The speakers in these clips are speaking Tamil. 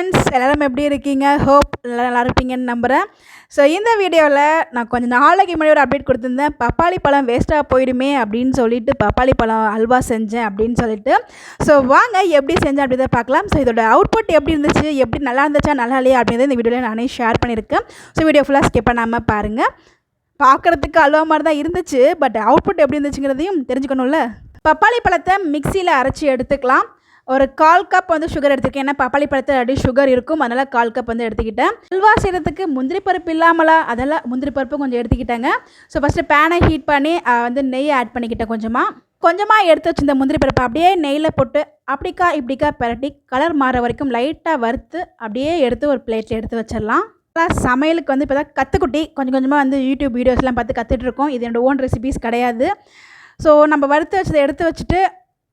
ஃப்ரெண்ட்ஸ் எல்லோரும் எப்படி இருக்கீங்க? ஹோப் எல்லாம் நல்லா இருப்பீங்கன்னு நம்புகிறேன் ஸோ இந்த வீடியோவில் நான் கொஞ்சம் நாளைக்கு முன்னாடி ஒரு அப்டேட் கொடுத்துருந்தேன். பப்பாளி பழம் வேஸ்ட்டாக போயிடுமே அப்படின்னு சொல்லிட்டு பப்பாளி பழம் அல்வா செஞ்சேன் அப்படின்னு சொல்லிட்டு. ஸோ வாங்க எப்படி செஞ்சேன் அப்படின்றத பார்க்கலாம். ஸோ இதோட அவுட்புட் எப்படி இருந்துச்சு? எப்படி நல்லா இருந்துச்சா? நல்லா இல்லையா? அப்படின்றத இந்த வீடியோவில் நானே ஷேர் பண்ணியிருக்கேன். ஸோ வீடியோ ஃபுல்லாக ஸ்கிப் பண்ணாமல் பாருங்கள் பார்க்குறதுக்கு அல்வா மாதிரி தான் இருந்துச்சு. பட் அவுட்புட் எப்படி இருந்துச்சுங்கிறதையும் தெரிஞ்சுக்கணும்ல. பப்பாளி பழத்தை மிக்சியில் அரைச்சி எடுத்துக்கலாம். ஒரு கால் கப் வந்து சுகர் எடுத்துருக்கேன். ஏன்னா பப்பாளி பழத்தில் அடி சுகர் இருக்கும். அதனால் கால் கப் வந்து எடுத்துக்கிட்டேன். அல்வா செய்கிறதுக்கு முந்திரி பருப்பு இல்லாமலா? அதெல்லாம் முந்திரி பருப்பு கொஞ்சம் எடுத்துக்கிட்டேங்க. ஸோ ஃபஸ்ட்டு பேனை ஹீட் பண்ணி வந்து நெய் ஆட் பண்ணிக்கிட்டேன் கொஞ்சமாக கொஞ்சமாக எடுத்து வச்சிருந்த முந்திரி பருப்பு அப்படியே நெய்யில் போட்டு அப்படிக்கா இப்படிக்கா பிரட்டி கலர் மாற வரைக்கும் லைட்டாக வறுத்து அப்படியே எடுத்து ஒரு பிளேட்டில் எடுத்து வச்சிடலாம். ப்ளஸ் சமையலுக்கு வந்து இப்போ தான் கற்றுக்குட்டி கொஞ்சம் கொஞ்சமாக வந்து யூடியூப் வீடியோஸ்லாம் பார்த்து கற்றுட்ருக்கோம் இது என்னோட ஓன் ரெசிபீஸ் கிடையாது. ஸோ நம்ம வறுத்து வச்சதை எடுத்து வச்சுட்டு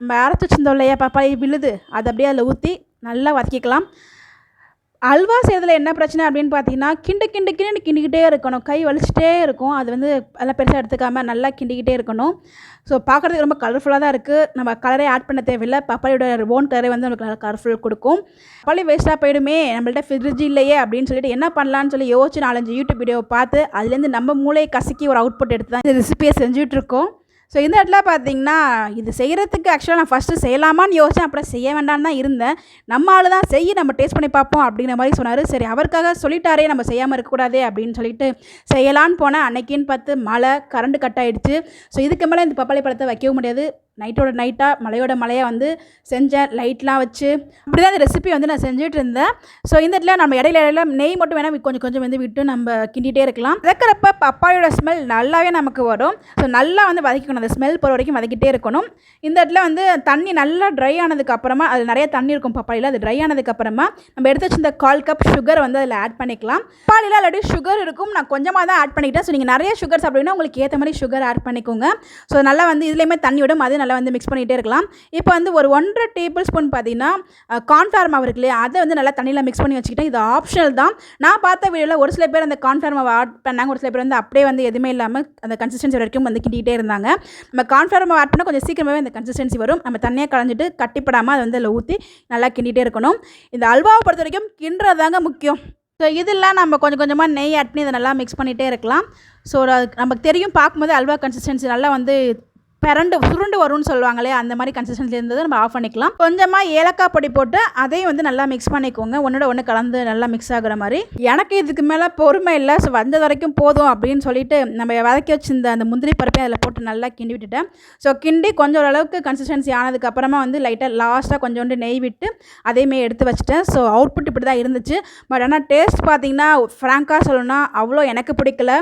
நம்ம அரைச்சி இல்லையா பப்பாளி விழுது அதை அப்படியே அதில் ஊற்றி நல்லா வதக்கிக்கலாம். அல்வா செய்கிறதுல என்ன பிரச்சனை அப்படின்னு பார்த்தீங்கன்னா கிண்டு கிண்டு கிண்டு கிண்டிக்கிட்டே இருக்கணும். கை வலிச்சிட்டே இருக்கும். அது வந்து எல்லாம் பெருசாக எடுத்துக்காம நல்லா கிண்டிக்கிட்டே இருக்கணும். ஸோ பார்க்குறதுக்கு ரொம்ப கலர்ஃபுல்லாக தான் இருக்குது நம்ம கலரே ஆட் பண்ண தேவையில்லை. பப்பாளியோட ஓன் கலரே வந்து நமக்கு நல்லா கலர்ஃபுல் கொடுக்கும். பப்பாளி வேஸ்ட்டாக போயிடுமே. நம்மள்ட்ட ஃப்ரிட்ஜ் இல்லையே அப்படின்னு சொல்லிட்டு என்ன பண்ணலான்னு சொல்லி யோசிச்சு நாலஞ்சு யூடியூப் வீடியோ பார்த்து அதுலேருந்து நம்ம மூளையை கசக்கி ஒரு அவுட்புட் எடுத்து தான் இந்த ரெசிபியை செஞ்சுட்ருக்கோம் ஸோ இந்த இடத்துல பார்த்தீங்கன்னா இது செய்கிறதுக்கு ஆக்சுவலாக நான் ஃபஸ்ட்டு செய்யலாமான்னு யோசித்தேன் அப்புறம் செய்ய வேண்டாம்னு தான் இருந்தேன். நம்ம ஆள் தான் செய்ய நம்ம டேஸ்ட் பண்ணி பார்ப்போம் அப்படிங்கிற மாதிரி சொன்னார். சரி அவருக்காக சொல்லிட்டாரே நம்ம செய்யாமல் இருக்கக்கூடாதே அப்படின்னு சொல்லிட்டு செய்யலான்னு போனேன். அன்றைக்கின்னு பார்த்து மழை கரண்ட் கட் ஆகிடுச்சு ஸோ இதுக்கு மேலே இந்த பப்பாளி பழத்தை வைக்கவும் முடியாது. நைட்டோட நைட்டாக மலையோட மலையாக வந்து செஞ்சேன். லைட்லாம் வச்சு. அப்படி தான் இந்த ரெசிபி வந்து நான் செஞ்சுட்டு இருந்தேன் ஸோ இந்த இடத்துல நம்ம இடையில இடையில நெய் மட்டும் வேணால் கொஞ்சம் கொஞ்சம் வந்து விட்டு நம்ம கிண்டிகிட்டே இருக்கலாம். வதக்கிறப்ப பப்பாயோட ஸ்மெல் நல்லாவே நமக்கு வரும். ஸோ நல்லா வந்து வதக்கிக்கணும். அந்த ஸ்மெல் போகிற வரைக்கும் வதக்கிட்டே இருக்கணும். இந்த இடத்துல வந்து தண்ணி நல்லா ட்ரை ஆனதுக்கு அப்புறமா அது நிறைய தண்ணி இருக்கும் பப்பாளியில் அது ட்ரை ஆனதுக்கு அப்புறமா நம்ம எடுத்து வச்சிருந்த கால் கப் சுகர் வந்து அதில் ஆட் பண்ணிக்கலாம். பப்பாளியில் ஆல்ரெடி சுகர் இருக்கும். நான் கொஞ்சமாக தான் ஆட் பண்ணிக்கிட்டேன். ஸோ நீங்கள் நிறைய சுகர் சாப்பிடுவீங்கன்னா உங்களுக்கு ஏற்ற மாதிரி சுகர் ஆட் பண்ணிக்கோங்க. ஸோ நல்லா வந்து இதுலேயுமே தண்ணி விடும். அது நல்லா வந்து மிக்ஸ் பண்ணிகிட்டே இருக்கலாம். இப்போ வந்து ஒரு ஒன்றரை டேபிள் ஸ்பூன் பார்த்தீங்கன்னா கார்ன்ஃப்ளவர் மாவு இருக்கு இல்லையா அதை வந்து நல்லா தண்ணியில் மிக்ஸ் பண்ணி வச்சுக்கிட்டேன் இது ஆப்ஷனல் தான். நான் பார்த்த வீடியோவில் ஒரு சில பேர் அந்த கார்ன்ஃப்ளவர் மாவு ஆட் பண்ணாங்க. ஒரு சில பேர் வந்து அப்படியே வந்து எதுவுமே இல்லாமல் அந்த கன்சிஸ்டன்சி வரைக்கும் வந்து கிண்டிகிட்டே இருந்தாங்க. நம்ம கார்ன்ஃப்ளவர் மாவு ஆட் பண்ணால் கொஞ்சம் சீக்கிரமாகவே அந்த கன்சிஸ்டன்சி வரும். நம்ம தண்ணியை கலஞ்சிட்டு கட்டிப்படாமல் அதை வந்து அதில் ஊற்றி நல்லா கிண்டிகிட்டே இருக்கணும். இந்த அல்வாவை பொறுத்த வரைக்கும் கிண்டுறதாங்க முக்கியம். ஸோ இதெல்லாம் நம்ம கொஞ்சம் கொஞ்சமாக நெய் ஆட் பண்ணி இதை நல்லா மிக்ஸ் பண்ணிகிட்டே இருக்கலாம். ஸோ நமக்கு தெரியும் பார்க்கும்போது அல்வா கன்சிஸ்டன்சி நல்லா வந்து பிறண்டு சுருண்டு வரும்னு சொல்லுவாங்களே அந்த மாதிரி கன்சிஸ்டன்சி இருந்தது நம்ம ஆஃப் பண்ணிக்கலாம். கொஞ்சமாக ஏலக்காய் பொடி போட்டு அதையும் வந்து நல்லா மிக்ஸ் பண்ணிக்கோங்க. ஒன்றோட ஒன்று கலந்து நல்லா மிக்ஸ் ஆகுற மாதிரி. எனக்கு இதுக்கு மேலே பொறுமை இல்லை. ஸோ வந்தது வரைக்கும் போதும் அப்படின்னு சொல்லிட்டு நம்ம வதக்கி வச்சிருந்த அந்த முந்திரி பருப்பையும் அதில் போட்டு நல்லா கிண்டி விட்டுட்டேன். ஸோ கிண்டி கொஞ்சம் ஓரளவுக்கு கன்சிஸ்டன்சி ஆனதுக்கப்புறமா வந்து லைட்டாக லாஸ்ட்டாக கொஞ்சோண்டு நெய் விட்டு அதையுமே எடுத்து வச்சுட்டேன். ஸோ அவுட்புட் இப்படி தான் இருந்துச்சு பட் ஆனால் டேஸ்ட் பார்த்தீங்கன்னா ஃப்ராங்காக சொல்லணும்னா அவ்வளோ எனக்கு பிடிக்கல.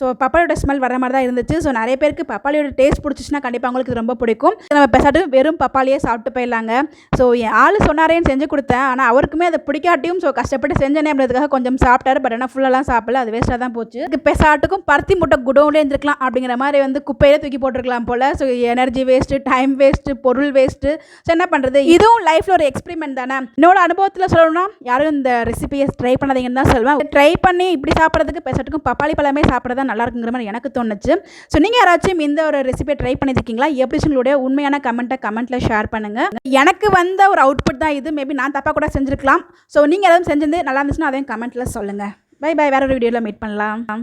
ஸோ பப்பாளியோட ஸ்மெல் வர மாதிரி தான் இருந்துச்சு. ஸோ நிறைய பேருக்கு பப்பாளியோட டேஸ்ட் பிடிச்சிச்சுன்னா கண்டிப்பாக உங்களுக்கு இது ரொம்ப பிடிக்கும். நம்ம பெசாட்டு வெறும் பப்பாளியே சாப்பிட்டு போயிடலாங்க. ஸோ என் ஆள் சொன்னாரேன்னு செஞ்சு கொடுத்தேன். ஆனால் அவருக்குமே அதை பிடிக்காட்டியும் ஸோ கஷ்டப்பட்டு செஞ்சேனே அப்படின்றதுக்காக கொஞ்சம் சாப்பிட்டாரு. பட் ஆனால் ஃபுல்லெல்லாம் சாப்பிடல. அது வேஸ்ட்டாக தான் போச்சு. இது பெசாட்டுக்கும் பருத்தி முட்டை குடோன்லேயே இருந்திருக்கலாம் அப்படிங்கிற மாதிரி வந்து குப்பையிலே தூக்கி போட்டிருக்கலாம் போல். So energy waste time waste பொருள் வேஸ்ட்டு ஸோ என்ன பண்ணுறது இதுவும் லைஃப்பில் ஒரு எக்ஸ்பெரிமெண்ட் தானே? என்னோட அனுபவத்தில் சொல்லணும்னா யாரும் இந்த ரெசிபியை ட்ரை பண்ணாதீங்கன்னு தான் சொல்லுவேன் ட்ரை பண்ணி இப்படி சாப்பிட்றதுக்கு பெசாட்டுக்கும் பப்பாளி பழமே சாப்பிட்றதா நல்லா இருக்குங்கிற மாதிரி எனக்கு தோணுச்சு. ஸோ நீங்கள் யாராச்சும் இந்த ஒரு ரெசிபியை ட்ரை பண்ணி பண்ணியிருக்கீங்களா எப்படி உங்களுடைய உண்மையான கமெண்ட்டை கமெண்ட்டில் ஷேர் பண்ணுங்கள் எனக்கு வந்த ஒரு அவுட்புட் தான் இது. மேபி நான் தப்பாக கூட செஞ்சுருக்கலாம். ஸோ நீங்கள் எதுவும் செஞ்சிருந்து நல்லா இருந்துச்சுன்னா அதையும் கமெண்ட்டில் சொல்லுங்கள் பை பை வேற ஒரு வீடியோவில் மீட் பண்ணலாம்.